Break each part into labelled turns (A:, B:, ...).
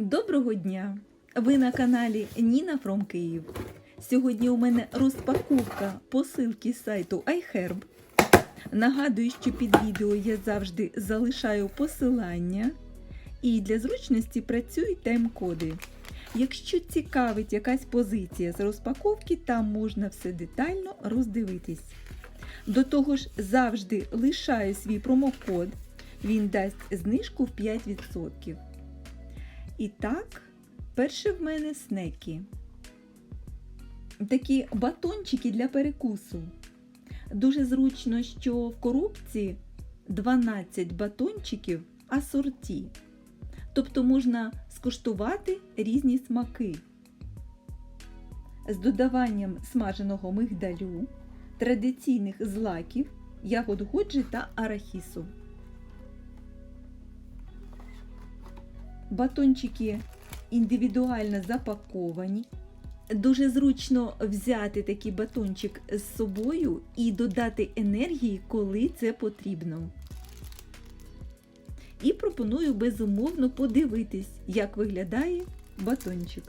A: Доброго дня! Ви на каналі Ніна Фром Київ. Сьогодні у мене розпаковка посилки з сайту iHerb. Нагадую, що під відео я завжди залишаю посилання і для зручності працюють тайм-коди. Якщо цікавить якась позиція з розпаковки, там можна все детально роздивитись. До того ж, завжди лишаю свій промокод. Він дасть знижку в 5%. І так, перше в мене снеки. Такі батончики для перекусу. Дуже зручно, що в коробці 12 батончиків асорті. Тобто можна скуштувати різні смаки. З додаванням смаженого мигдалю, традиційних злаків, ягод годжі та арахісу. Батончики індивідуально запаковані. Дуже зручно взяти такий батончик з собою і додати енергії, коли це потрібно. І пропоную безумовно подивитись, як виглядає батончик.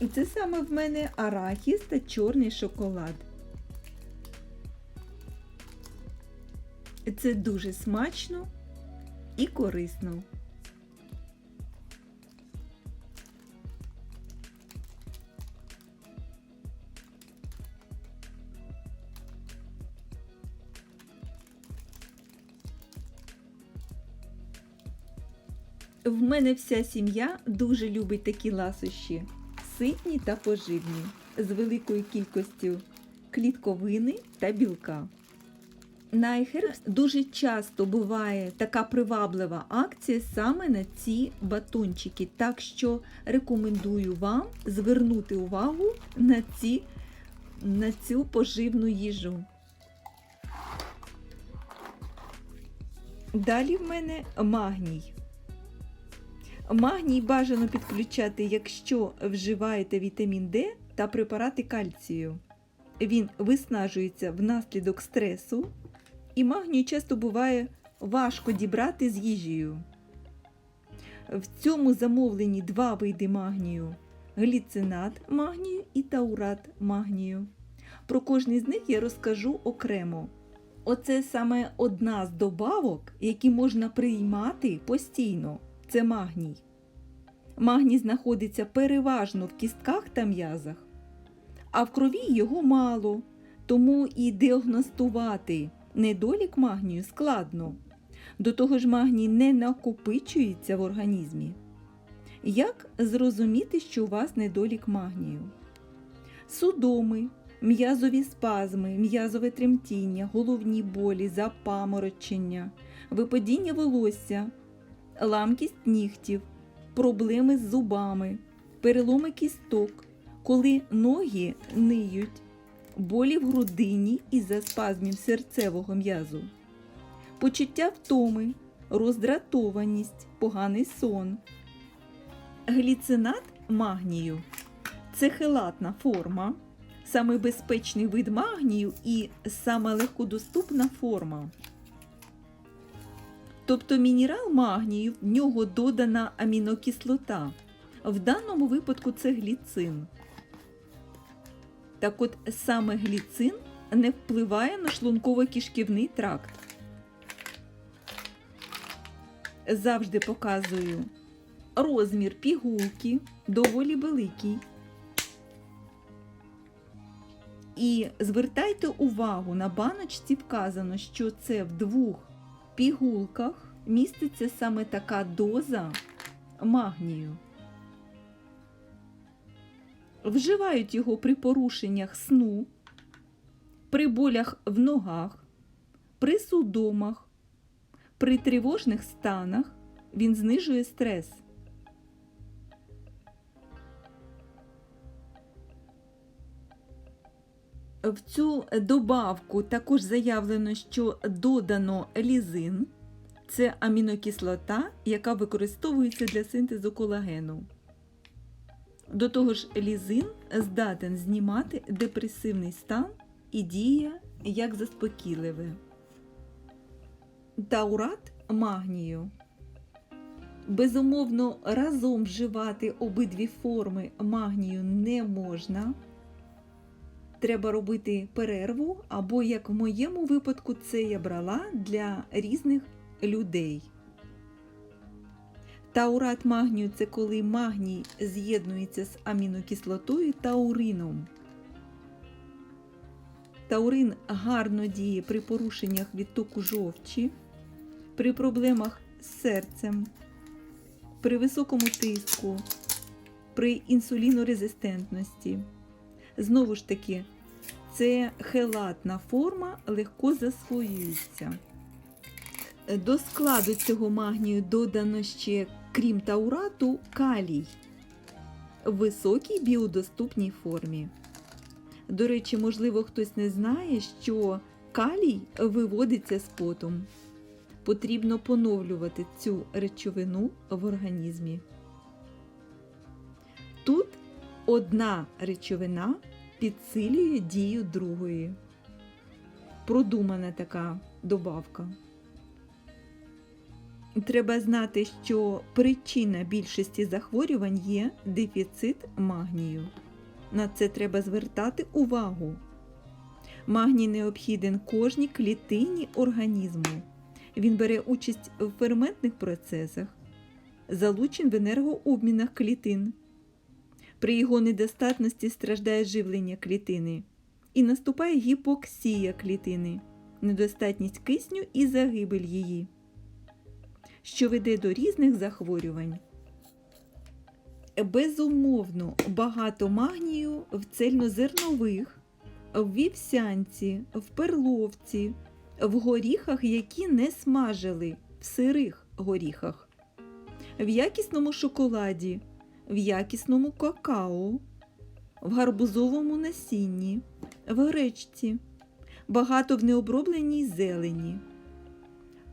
A: І це саме в мене арахіс та чорний шоколад. Це дуже смачно і корисно. В мене вся сім'я дуже любить такі ласощі, ситні та поживні, з великою кількістю клітковини та білка. На iHerb дуже часто буває така приваблива акція саме на ці батончики, так що рекомендую вам звернути увагу на, ці, на цю поживну їжу. Далі в мене магній. Магній бажано підключати, якщо вживаєте вітамін Д та препарати кальцію. Він виснажується внаслідок стресу, і магнію часто буває важко дібрати з їжею. В цьому замовленні два види магнію: гліцинат магнію і таурат магнію. Про кожний з них я розкажу окремо. Оце саме одна з добавок, які можна приймати постійно. Це магній. Магній знаходиться переважно в кістках та м'язах, а в крові його мало, тому і діагностувати недолік магнію складно. До того ж, магній не накопичується в організмі. Як зрозуміти, що у вас недолік магнію? Судоми, м'язові спазми, м'язове тремтіння, головні болі, запаморочення, випадіння волосся, ламкість нігтів, проблеми з зубами, переломи кісток, коли ноги ниють, болі в грудині із-за спазмів серцевого м'язу, почуття втоми, роздратованість, поганий сон. Гліцинат магнію це хелатна форма, саме безпечний вид магнію і саме легкодоступна форма. Тобто мінерал магнію, в нього додана амінокислота. В даному випадку це гліцин. Так от саме гліцин не впливає на шлунково-кишківний тракт. Завжди показую розмір пігулки доволі великий. І звертайте увагу, на баночці вказано, що це в двох пігулках міститься саме така доза магнію. Вживають його при порушеннях сну, при болях в ногах, при судомах, при тривожних станах він знижує стрес. В цю добавку також заявлено, що додано лізин. Це амінокислота, яка використовується для синтезу колагену. До того ж, лізин здатен знімати депресивний стан і діє як заспокійливе. Таурат магнію Безумовно, разом вживати обидві форми магнію не можна. Треба робити перерву, або, як в моєму випадку, це я брала для різних людей. Таурат магнію це коли магній з'єднується з амінокислотою таурином. Таурин гарно діє при порушеннях відтоку жовчі, при проблемах з серцем, при високому тиску, при інсулінорезистентності. Знову ж таки, це хелатна форма легко засвоюється. До складу цього магнію додано ще, крім таурату, калій в високій біодоступній формі. До речі, можливо, хтось не знає, що калій виводиться з потом. Потрібно поновлювати цю речовину в організмі. Тут одна речовина підсилює дію другої. Продумана така добавка. Треба знати, що причина більшості захворювань є дефіцит магнію. На це треба звертати увагу. Магній необхіден кожній клітині організму. Він бере участь в ферментних процесах, залучен в енергообмінах клітин. При його недостатності страждає живлення клітини і наступає гіпоксія клітини, недостатність кисню і загибель її, що веде до різних захворювань. Безумовно, багато магнію в цельнозернових, в вівсянці, в перловці, в горіхах, які не смажили, в сирих горіхах, в якісному шоколаді, в якісному какао, в гарбузовому насінні, в гречці, багато в необробленій зелені.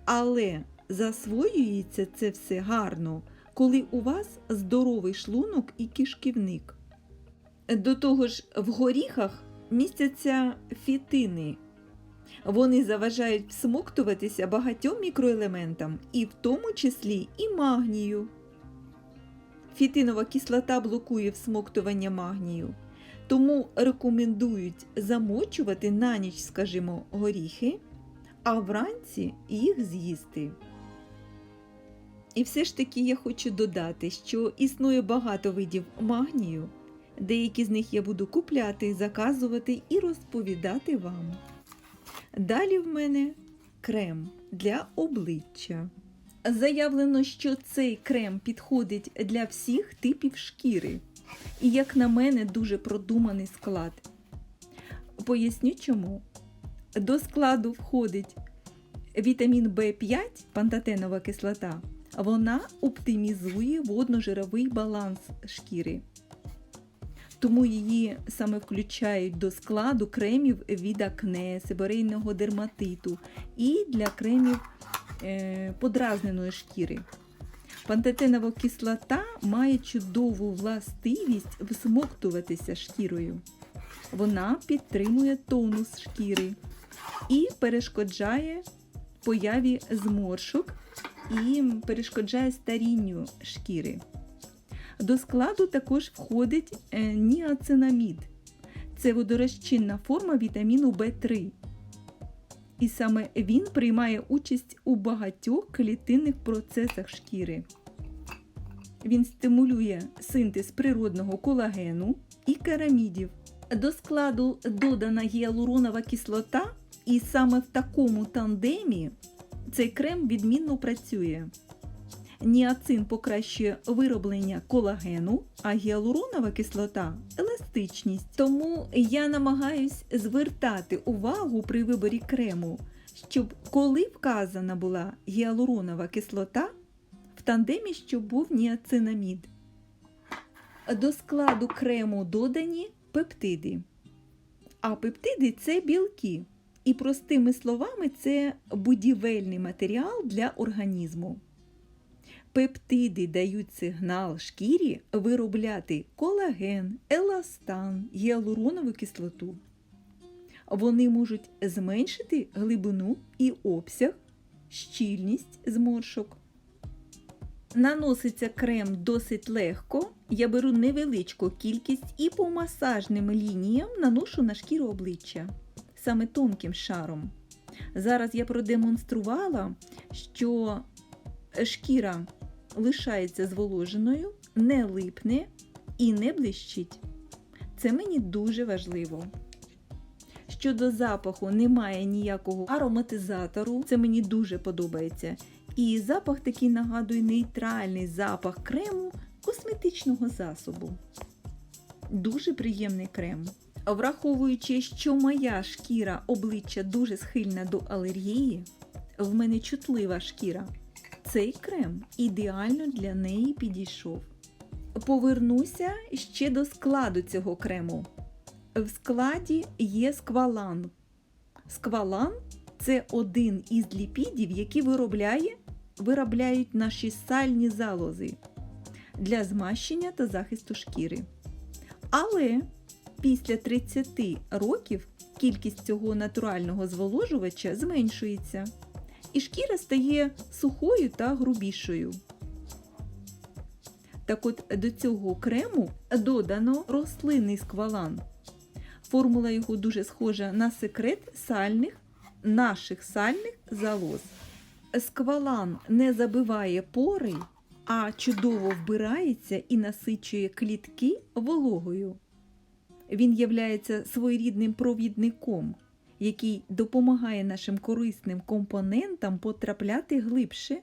A: Але засвоюється це все гарно коли у вас здоровий шлунок і кишківник. До того ж, в горіхах містяться фітини. Вони заважають всмоктуватися багатьом мікроелементам, і в тому числі і магнію. Фітинова кислота блокує всмоктування магнію, тому рекомендують замочувати на ніч, скажімо, горіхи, а вранці їх з'їсти. І все ж таки я хочу додати, що існує багато видів магнію, деякі з них я буду купляти, заказувати і розповідати вам. Далі в мене крем для обличчя. Заявлено, що цей крем підходить для всіх типів шкіри. І, як на мене, дуже продуманий склад. Поясню чому. До складу входить вітамін В5, пантотенова кислота вона оптимізує водно-жировий баланс шкіри. Тому її саме включають до складу кремів від акне, сиборейного дерматиту і для кремів е, подразненої шкіри. Пантетенова кислота має чудову властивість всмоктуватися шкірою. Вона підтримує тонус шкіри і перешкоджає появі зморшок і перешкоджає старінню шкіри. До складу також входить е, ніацинамід. Це водорозчинна форма вітаміну В3. І саме він приймає участь у багатьох клітинних процесах шкіри. Він стимулює синтез природного колагену і керамідів. До складу додана гіалуронова кислота, і саме в такому тандемі цей крем відмінно працює. Ніацин покращує вироблення колагену, а гіалуронова кислота еластичність. Тому я намагаюсь звертати увагу при виборі крему, щоб коли вказана була гіалуронова кислота, в тандемі щоб був ніацинамід. До складу крему додані пептиди. А пептиди це білки. І простими словами, це будівельний матеріал для організму. Пептиди дають сигнал шкірі виробляти колаген, еластан, гіалуронову кислоту. Вони можуть зменшити глибину і обсяг, щільність зморшок. Наноситься крем досить легко. Я беру невеличку кількість і по масажним лініям наношу на шкіру обличчя саме тонким шаром. Зараз я продемонструвала, що шкіра лишається зволоженою, не липне і не блищить. Це мені дуже важливо. Щодо запаху, немає ніякого ароматизатору, це мені дуже подобається. І запах такий нагадує нейтральний запах крему косметичного засобу. Дуже приємний крем. Враховуючи, що моя шкіра обличчя дуже схильна до алергії, в мене чутлива шкіра. Цей крем ідеально для неї підійшов. Повернуся ще до складу цього крему. В складі є сквалан. Сквалан це один із ліпідів, які виробляє, виробляють наші сальні залози для змащення та захисту шкіри. Але після 30 років кількість цього натурального зволожувача зменшується, і шкіра стає сухою та грубішою. Так от до цього крему додано рослинний сквалан. Формула його дуже схожа на секрет сальних, наших сальних залоз. Сквалан не забиває пори, а чудово вбирається і насичує клітки вологою. Він являється своєрідним провідником, який допомагає нашим корисним компонентам потрапляти глибше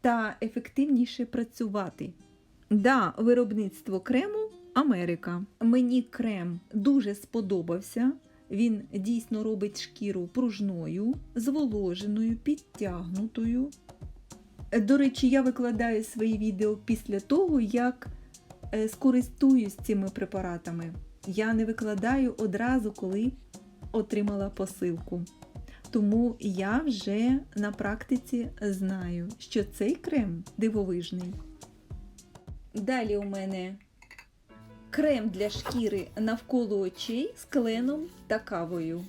A: та ефективніше працювати. Да, виробництво крему Америка. Мені крем дуже сподобався. Він дійсно робить шкіру пружною, зволоженою, підтягнутою. До речі, я викладаю свої відео після того, як е, скористуюсь цими препаратами. Я не викладаю одразу, коли отримала посилку. Тому я вже на практиці знаю, що цей крем дивовижний. Далі у мене крем для шкіри навколо очей з кленом та кавою.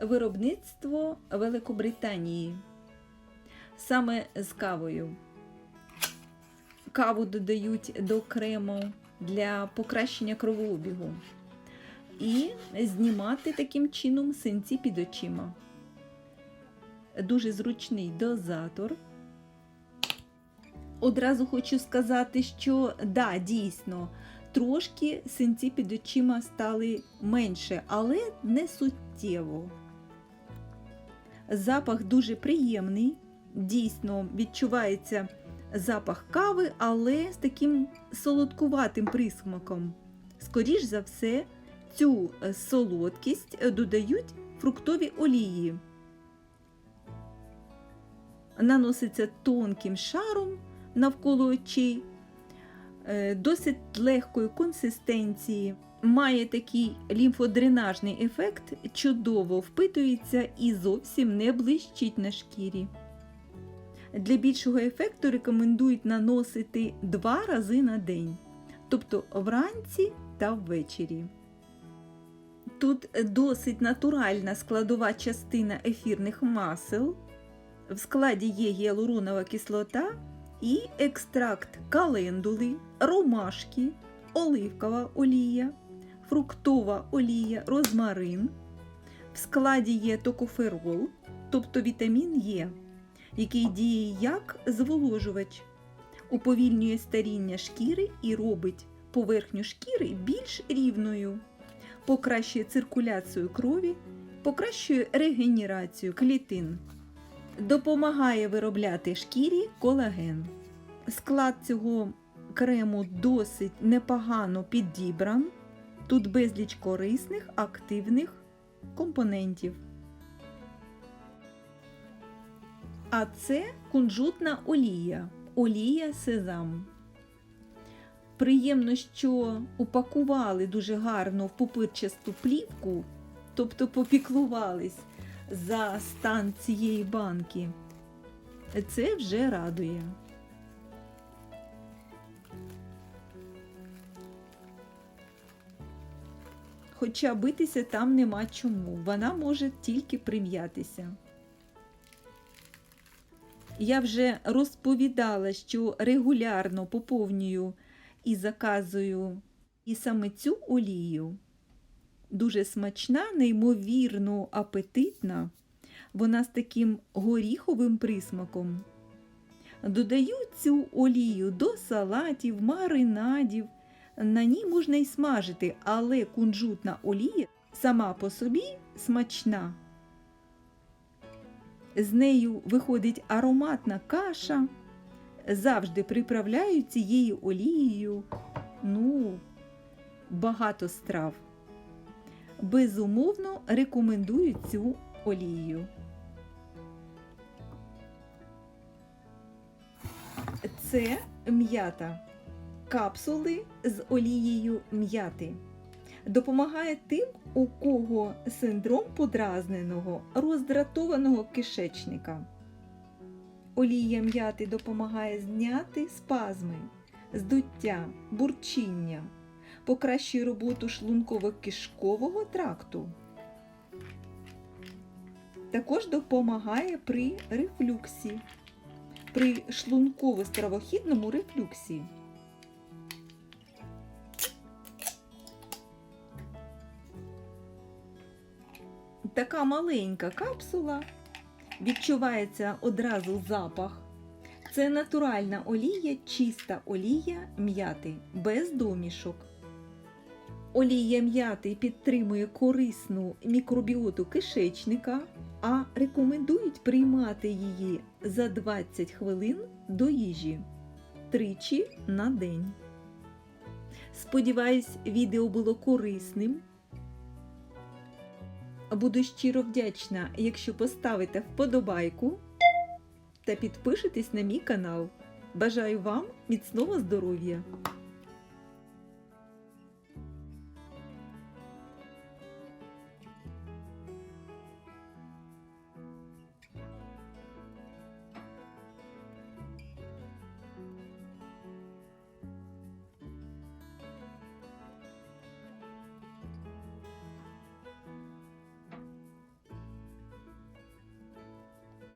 A: Виробництво Великобританії. Саме з кавою. Каву додають до крему для покращення кровообігу. І знімати таким чином синці під очима. Дуже зручний дозатор. Одразу хочу сказати, що да, дійсно, трошки синці під очима стали менше, але не суттєво. Запах дуже приємний, дійсно відчувається запах кави, але з таким солодкуватим присмаком. Скоріш за все, цю солодкість додають фруктові олії. Наноситься тонким шаром навколо очей, е, досить легкої консистенції, має такий лімфодренажний ефект, чудово впитується і зовсім не блищить на шкірі. Для більшого ефекту рекомендують наносити два рази на день, тобто вранці та ввечері. Тут досить натуральна складова частина ефірних масел. В складі є гіалуронова кислота і екстракт календули, ромашки, оливкова олія, фруктова олія, розмарин. В складі є токоферол, тобто вітамін Е, який діє як зволожувач, уповільнює старіння шкіри і робить поверхню шкіри більш рівною, покращує циркуляцію крові, покращує регенерацію клітин допомагає виробляти шкірі колаген. Склад цього крему досить непогано підібран. Тут безліч корисних активних компонентів. А це кунжутна олія, олія сезам. Приємно, що упакували дуже гарно в пупирчасту плівку, тобто попіклувались за стан цієї банки. Це вже радує. Хоча битися там нема чому, вона може тільки прим'ятися. Я вже розповідала, що регулярно поповнюю і заказую і саме цю олію. Дуже смачна, неймовірно апетитна. Вона з таким горіховим присмаком. Додаю цю олію до салатів, маринадів. На ній можна і смажити, але кунжутна олія сама по собі смачна. З нею виходить ароматна каша. Завжди приправляю цією олією. Ну, багато страв. Безумовно рекомендую цю олію. Це м'ята. Капсули з олією м'яти. Допомагає тим, у кого синдром подразненого, роздратованого кишечника. Олія м'яти допомагає зняти спазми, здуття, бурчіння, покращує роботу шлунково-кишкового тракту. Також допомагає при рефлюксі, при шлунково-стравохідному рефлюксі. Така маленька капсула, відчувається одразу запах. Це натуральна олія, чиста олія м'яти, без домішок. Олія м'яти підтримує корисну мікробіоту кишечника, а рекомендують приймати її за 20 хвилин до їжі тричі на день. Сподіваюсь, відео було корисним. Буду щиро вдячна, якщо поставите вподобайку та підпишетесь на мій канал. Бажаю вам міцного здоров'я!